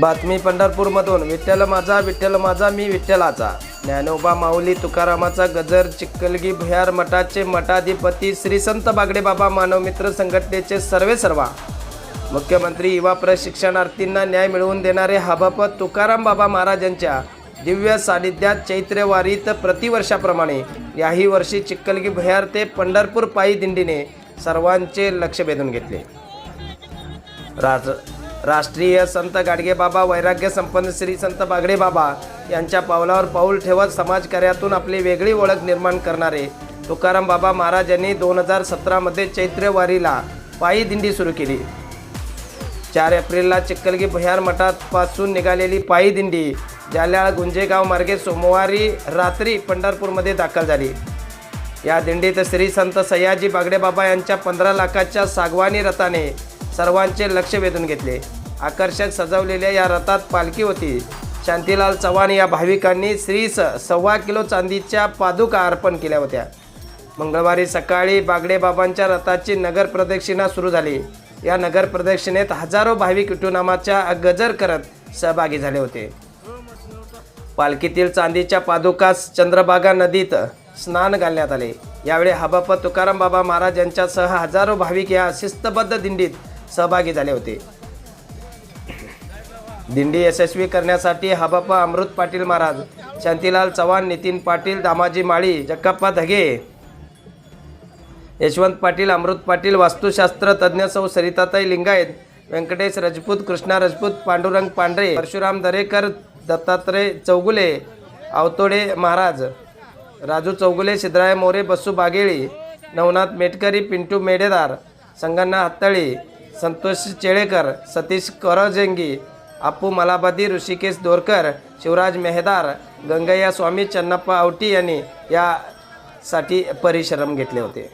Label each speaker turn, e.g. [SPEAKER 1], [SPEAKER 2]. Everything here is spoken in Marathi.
[SPEAKER 1] बातमी पंढरपूरमधून. विठ्ठल माझा विठ्ठल माझा मी विठ्ठलाचा. ज्ञानोबा माऊली तुकारामाचा गजर चिक्कलगी भुयार मठाचे मठाधिपती श्री संत बागडे बाबा मानवमित्र संघटनेचे सर्वे सर्वा. मुख्यमंत्री युवा प्रशिक्षणार्थींना न्याय मिळवून देणारे हबप तुकाराम बाबा महाराजांच्या दिव्य सानिध्यात चैत्रवारीत प्रतिवर्षाप्रमाणे. याही वर्षी चिक्कलगी भुयार ते पंढरपूर पायी दिंडीने सर्वांचे लक्ष वेधून घेतले. राज राष्ट्रीय संत गाडगेबाबा वैराग्य संपन्न श्री संत बागडे बाबा यांच्या पावलावर पाऊल ठेवत समाजकार्यातून आपली वेगळी ओळख निर्माण करणारे तुकाराम बाबा महाराज यांनी दोन हजार सतरामध्ये चैत्रवारीला पायी दिंडी सुरू केली. चार एप्रिलला चिक्कलगी भुयार मठापासून निघालेली पायी दिंडी जाल्याळ गुंजेगाव मार्गे सोमवारी रात्री पंढरपूरमध्ये दाखल झाली. या दिंडीत श्री संत सयाजी बागडेबाबा यांच्या पंधरा लाखाच्या सागवानी रथाने सर्वांचे लक्ष वेधून घेतले. आकर्षक सजवलेल्या या रथात पालखी होती. शांतीलाल चव्हाण या भाविकांनी श्री स सव्वा किलो चांदीच्या पादुका अर्पण केल्या होत्या. मंगळवारी सकाळी बागडे बाबांच्या रथाची नगर प्रदक्षिणा सुरू झाली. या नगर प्रदक्षिणेत हजारो भाविक विठुनामाच्या गजर करत सहभागी झाले होते. पालखीतील चांदीच्या पादुकास चंद्रभागा नदीत स्नान घालण्यात आले. यावेळी हबाप तुकाराम बाबा महाराज यांच्यासह हजारो भाविक या शिस्तबद्ध दिंडीत सहभागी झाले होते. दिंडी यशस्वी करण्यासाठी हबाप्पा अमृत पाटील महाराज शांतीलाल चव्हाण नितीन पाटील दामाजी माळी जक्काप्पा धगे यशवंत पाटील अमृत पाटील वास्तुशास्त्र तज्ज्ञ सौ सरिताताई लिंगायत व्यंकटेश रजपूत कृष्णा रजपूत पांडुरंग पांढरे परशुराम दरेकर दत्तात्रय चौगुले आवतोडे महाराज राजू चौगुले सिद्धराय मोरे बसू बागेळी नवनाथ मेटकरी पिंटू मेढेदार संगण्णा हत्तळी संतोष चेळेकर सतीश करजेंगी अप्पू मलाबादी ऋषिकेश दोरकर शिवराज मेहदार गंगय्या स्वामी चन्नप्पा आवटी यांनी यासाठी परिश्रम घेतले होते.